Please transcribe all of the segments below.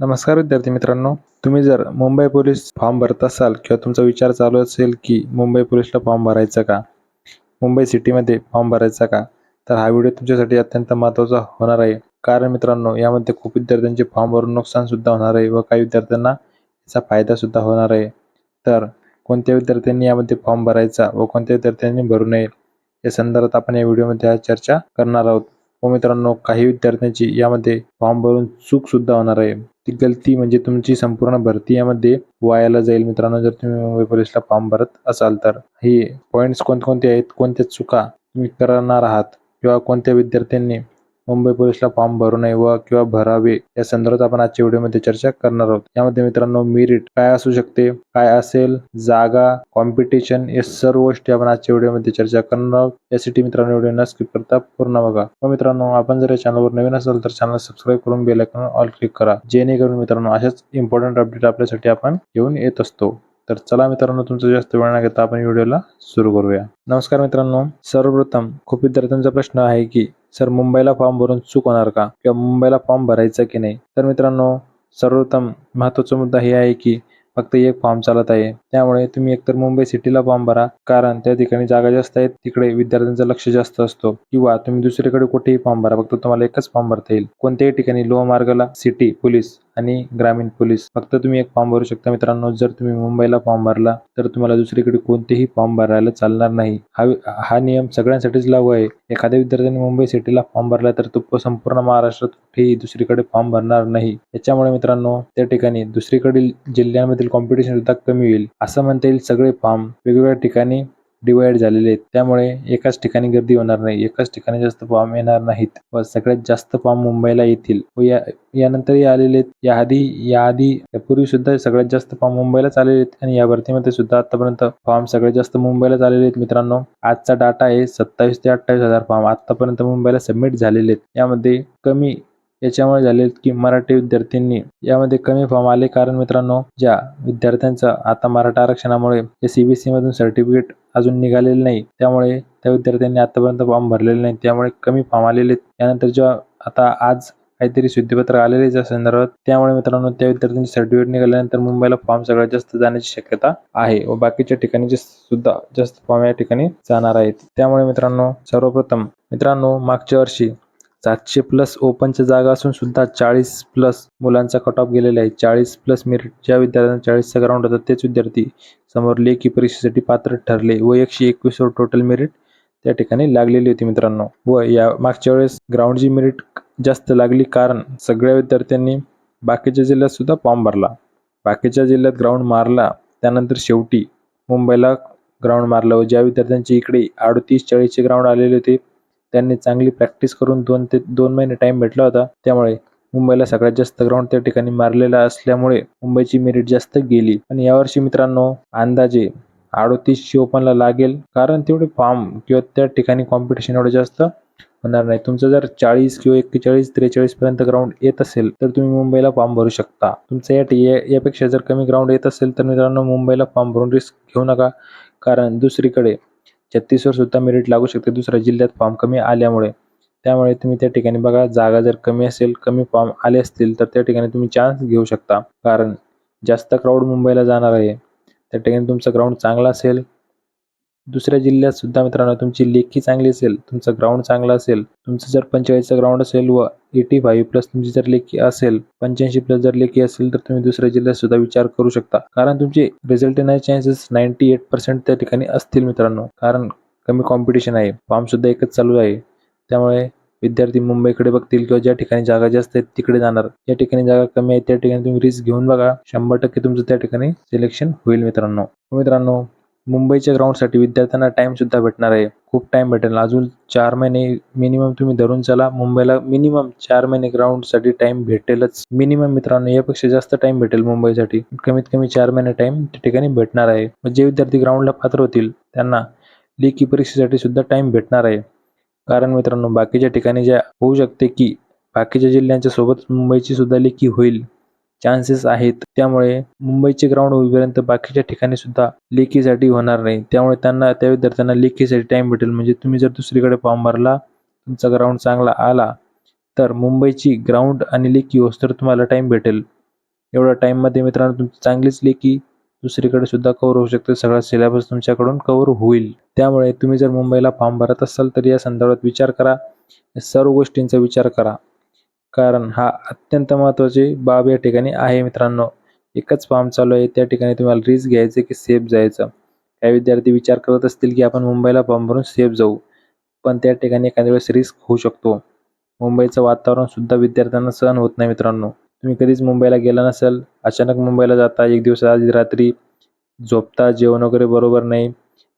नमस्कार विद्यार्थी मित्रांनो तुम्ही जर मुंबई पोलीस फॉर्म भरत असाल किंवा तुमचा विचार चालू असेल की मुंबई पोलीसला फॉर्म भरायचा का मुंबई सिटीमध्ये फॉर्म भरायचा का तर हा व्हिडिओ तुमच्यासाठी अत्यंत महत्त्वाचा होणार आहे. कारण मित्रांनो यामध्ये खूप विद्यार्थ्यांचे फॉर्म भरून नुकसानसुद्धा होणार आहे व काही विद्यार्थ्यांना याचा फायदासुद्धा होणार आहे. तर कोणत्या विद्यार्थ्यांनी यामध्ये फॉर्म भरायचा व कोणत्या विद्यार्थ्यांनी भरू नये या संदर्भात आपण या व्हिडिओमध्ये आज चर्चा करणार आहोत. व मित्रांनो काही विद्यार्थ्यांची यामध्ये फॉर्म भरून चूकसुद्धा होणार आहे. ती गलती म्हणजे तुमची संपूर्ण भरती यामध्ये वायाला जाईल मित्रांनो जर तुम्ही मुंबई पोलिसला फॉर्म भरत असाल तर. हे पॉईंट्स कोणकोणते आहेत? कोणत्या चुका तुम्ही करणार आहात? किंवा कोणत्या विद्यार्थ्यांनी मुंबई पोलीसला फॉर्म भरू नये व किंवा भरावे या संदर्भात आपण आजच्या व्हिडिओमध्ये चर्चा करणार आहोत. यामध्ये मित्रांनो मेरिट काय असू शकते काय असेल जागा कॉम्पिटिशन या सर्व गोष्टी आपण आजच्या व्हिडिओमध्ये चर्चा करणार आहोत. यासाठी मित्रांनो व्हिडिओ न स्किप करता पूर्ण बघा. व मित्रांनो आपण जर या चॅनलवर नवीन असाल तर चॅनल सबस्क्राईब करून बेल आयकॉन ऑल क्लिक करा. जेणेकरून मित्रांनो अशाच इम्पॉर्टंट अपडेट आपल्यासाठी आपण घेऊन येत असतो. तर चला मित्रांनो तुमचा जास्त वेळ न घेता आपण व्हिडिओला सुरू करूया. नमस्कार मित्रांनो. सर्वप्रथम खूप विद्यार्थ्यांचा प्रश्न आहे की सर मुंबईला फॉर्म भरून चूक होणार का? किंवा मुंबईला फॉर्म भरायचा की नाही? तर मित्रांनो सर्वोत्तम महत्त्वाचा मुद्दा हे आहे की फक्त एक फॉर्म चालत आहे. त्यामुळे तुम्ही एकतर मुंबई सिटीला फॉर्म भरा कारण त्या ठिकाणी जागा जास्त आहेत तिकडे विद्यार्थ्यांचं लक्ष जास्त असतो. किंवा तुम्ही दुसरीकडे कुठेही फॉर्म भरा फक्त तुम्हाला एकच फॉर्म भरता येईल. कोणत्याही ठिकाणी लोहमार्गला सिटी पोलीस आणि ग्रामीण पोलीस. फक्त तुम्ही एक फॉर्म भरू शकता मित्रांनो. जर तुम्ही मुंबईला फॉर्म भरला तर तुम्हाला दुसरीकडे कोणतेही फॉर्म भरायला चालणार नाही. हा हा नियम सगळ्यांसाठीच लागू आहे. एखाद्या विद्यार्थ्याने मुंबई सिटीला फॉर्म भरला तर तो संपूर्ण महाराष्ट्रात कुठेही दुसरीकडे फॉर्म भरणार नाही. याच्यामुळे मित्रांनो त्या ठिकाणी दुसरीकडील जिल्ह्यांमधील कॉम्पिटिशन सुद्धा कमी होईल. असं म्हणता येईल सगळे फॉर्म वेगवेगळ्या ठिकाणी डिवाइड झालेले आहेत. त्यामुळे एकाच ठिकाणी गर्दी होणार नाही. एकाच ठिकाणी जास्त फॉर्म येणार नाहीत व सगळ्यात जास्त फॉर्म मुंबईला येतील. व या यानंतरही आलेले आहेत. याआधी याआधी यापूर्वी सुद्धा सगळ्यात जास्त फॉर्म मुंबईलाच आलेले आहेत आणि या भरतीमध्ये सुद्धा आतापर्यंत फॉर्म सगळ्यात जास्त मुंबईलाच आलेले आहेत मित्रांनो. आजचा डाटा आहे सत्तावीस ते अठ्ठावीस हजार फॉर्म आतापर्यंत मुंबईला सबमिट झालेले आहेत. यामध्ये कमी याच्यामुळे झाले की मराठी विद्यार्थ्यांनी यामध्ये कमी फॉर्म आले. कारण मित्रांनो ज्या विद्यार्थ्यांचं आता मराठा आरक्षणामुळे या सीबीएसई मधून सर्टिफिकेट अजून निघालेले नाही त्यामुळे त्या विद्यार्थ्यांनी आतापर्यंत फॉर्म भरलेले नाही त्यामुळे कमी फॉर्म आलेले त्यानंतर जेव्हा आता आज काहीतरी शुद्धीपत्र आलेले त्या संदर्भात त्यामुळे मित्रांनो त्या विद्यार्थ्यांचे सर्टिफिकेट निघाल्यानंतर मुंबईला फॉर्म सगळ्यात जास्त जाण्याची शक्यता आहे व बाकीच्या ठिकाणी जे सुद्धा जास्त फॉर्म या ठिकाणी जाणार आहेत. त्यामुळे मित्रांनो सर्वप्रथम मित्रांनो मागच्या वर्षी सातशे प्लस ओपनच्या जागा असून सुद्धा चाळीस प्लस मुलांचा कट ऑफ गेलेला आहे. चाळीस प्लस मेरिट ज्या विद्यार्थ्यांना चाळीसचा ग्राउंड होता तेच विद्यार्थी समोर लेखी परीक्षेसाठी पात्र ठरले व एकशे एकवीसवर टोटल मेरिट त्या ठिकाणी लागलेली होती मित्रांनो. व या मागच्या वेळेस ग्राउंडची मेरिट जास्त लागली कारण सगळ्या विद्यार्थ्यांनी बाकीच्या जिल्ह्यात सुद्धा फॉर्म भरला. बाकीच्या जिल्ह्यात ग्राउंड मारला त्यानंतर शेवटी मुंबईला ग्राउंड मारलं व ज्या विद्यार्थ्यांचे इकडे अडतीस चाळीसचे ग्राउंड आलेले होते त्यांनी चांगली प्रॅक्टिस करून दोन ते दोन महिने टाइम भेटला होता. त्यामुळे मुंबईला सगळ्यात जास्त ग्राउंड त्या ठिकाणी मारलेला असल्यामुळे मुंबईची मेरिट जास्त गेली. आणि यावर्षी मित्रांनो अंदाजे अडोतीसशे ओपनला लागेल. कारण तेवढे फॉर्म किंवा त्या ठिकाणी कॉम्पिटिशन एवढं जास्त होणार नाही. तुमचं जर चाळीस किंवा एक्केचाळीस त्रेचाळीस पर्यंत ग्राउंड येत असेल तर तुम्ही मुंबईला फॉर्म भरू शकता. तुमचं या- यापेक्षा जर कमी ग्राउंड येत असेल तर मित्रांनो मुंबईला फॉर्म भरून रिस्क घेऊ नका. कारण दुसरीकडे छत्तीसवर सुद्धा मेरिट लागू शकते. दुसऱ्या जिल्ह्यात फॉर्म कमी आल्यामुळे. त्यामुळे तुम्ही त्या ठिकाणी बघा जागा जर कमी असेल कमी फॉर्म आले असतील तर त्या ठिकाणी तुम्ही चान्स घेऊ शकता. कारण जास्त क्राऊड मुंबईला जाणार आहे. त्या ठिकाणी तुमचा ग्राउंड चांगला असेल दुसऱ्या जिल्ह्यात सुद्धा मित्रांनो तुमची लेखी चांगली असेल तुमचं ग्राउंड चांगलं असेल तुमचं जर पंचेचाळीसचं ग्राउंड असेल व एटी फाईव्ह प्लस तुमची जर लेखी असेल पंच्याऐंशी प्लस जर लेखी असेल तर तुम्ही दुसऱ्या जिल्ह्यात सुद्धा विचार करू शकता. कारण तुमचे रिझल्ट येण्याचे चान्सेस नाईन्टी एट पर्सेंट त्या ठिकाणी असतील मित्रांनो. कारण कमी कॉम्पिटिशन आहे फॉर्म सुद्धा एकच चालू आहे. त्यामुळे विद्यार्थी मुंबईकडे बघतील किंवा ज्या ठिकाणी जागा जास्त आहेत तिकडे जाणार. ज्या ठिकाणी जागा कमी आहे त्या ठिकाणी तुम्ही रिस्क घेऊन बघा. शंभर टक्के तुमचं त्या ठिकाणी सिलेक्शन होईल मित्रांनो. हो मित्रांनो मुंबईच्या ग्राउंडसाठी विद्यार्थ्यांना टाइम सुद्धा भेटणार आहे. खूप टाइम भेटेल. अजून चार महिने मिनिमम तुम्ही धरून चला. मुंबईला मिनिमम चार महिने ग्राउंडसाठी टाइम भेटेलच. मिनिमम मित्रांनो यापेक्षा जास्त टाइम भेटेल मुंबईसाठी. कमीत कमी चार महिने टाइम त्या ठिकाणी भेटणार आहे. मग जे विद्यार्थी ग्राउंडला पात्र होतील त्यांना लेखी परीक्षेसाठी सुद्धा टाइम भेटणार आहे. कारण मित्रांनो बाकीच्या ठिकाणी ज्या होऊ शकते की बाकीच्या जिल्ह्यांच्या सोबत मुंबईची सुद्धा लेखी होईल. चान्सेस आहेत. त्यामुळे मुंबईचे ग्राउंड होईपर्यंत बाकीच्या ठिकाणी सुद्धा लेखीसाठी होणार नाही. त्यामुळे त्यांना त्या विद्यार्थ्यांना लेखीसाठी टाइम भेटेल. म्हणजे तुम्ही जर दुसरीकडे फॉर्म भरला तुमचा ग्राउंड चांगला आला तर मुंबईची ग्राउंड आणि लेखी होस तर तुम्हाला टाइम भेटेल. एवढ्या टाईममध्ये मित्रांनो तुमची चांगलीच लेखी दुसरीकडे सुद्धा कव्हर होऊ शकते. सगळा सिलेबस तुमच्याकडून कव्हर होईल. त्यामुळे तुम्ही जर मुंबईला फॉर्म भरत असाल तर या संदर्भात विचार करा. सर्व गोष्टींचा विचार करा. कारण हा अत्यंत महत्त्वाची बाब या ठिकाणी आहे मित्रांनो. एकच फॉर्म चालू आहे. त्या ठिकाणी तुम्हाला रिस्क घ्यायचं की सेफ जायचं. काही विद्यार्थी विचार करत असतील की आपण मुंबईला फॉर्म भरून सेफ जाऊ. पण त्या ठिकाणी एखाद्या वेळेस रिस्क होऊ शकतो. मुंबईचं वातावरण सुद्धा विद्यार्थ्यांना सहन होत नाही मित्रांनो. तुम्ही कधीच मुंबईला गेला नसेल अचानक मुंबईला जाता एक दिवस आधी रात्री झोपता जेवण वगैरे बरोबर नाही.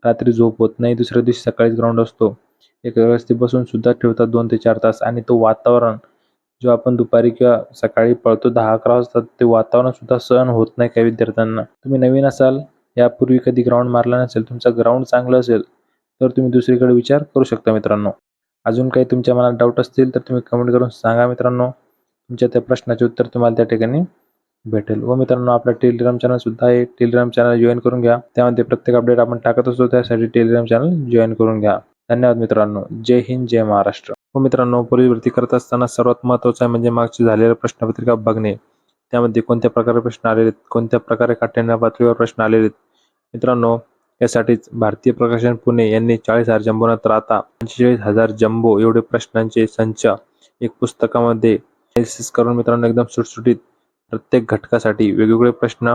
रात्री झोप होत नाही दुसऱ्या दिवशी सकाळीच ग्राउंड असतो. एक व्यवस्थित बसून सुद्धा ठेवतात दोन ते चार तास. आणि तो वातावरण जो आपण दुपारी किंवा सकाळी पळतो दहा अकरा वाजता ते वातावरण सुद्धा सहन होत नाही काही विद्यार्थ्यांना. तुम्ही नवीन असाल यापूर्वी कधी ग्राउंड मारला नसेल तुमचा ग्राउंड चांगलं असेल तर तुम्ही दुसरीकडे विचार करू शकता मित्रांनो. अजून काही तुमच्या मनात डाऊट असतील तर तुम्ही कमेंट करून सांगा मित्रांनो. तुमच्या त्या प्रश्नाचे उत्तर तुम्हाला त्या ठिकाणी भेटेल. व मित्रांनो आपला टेलिग्राम चॅनल सुद्धा आहे. टेलिग्राम चॅनल जॉईन करून घ्या. त्यामध्ये प्रत्येक अपडेट आपण टाकत असतो त्यासाठी टेलिग्राम चॅनल जॉईन करून घ्या. धन्यवाद मित्रांनो. जय हिंद जय महाराष्ट्र. मित्रांनो पोलीस भरती करत असताना सर्वात महत्त्वाचं आहे म्हणजे मागची झालेल्या प्रश्नपत्रिका बघणे. त्यामध्ये कोणत्या प्रकारे प्रश्न आलेले आहेत? कोणत्या प्रकारे काठ्याण्या पातळीवर प्रश्न आलेले आहेत? मित्रांनो यासाठीच भारतीय प्रकाशन पुणे यांनी चाळीस हजार जम्बो नंतर आता पंचेचाळीस हजार जम्बो एवढे प्रश्नांचे संच एक पुस्तकामध्ये करून मित्रांनो एकदम सुटसुटीत प्रत्येक घटकासाठी वेगवेगळे प्रश्न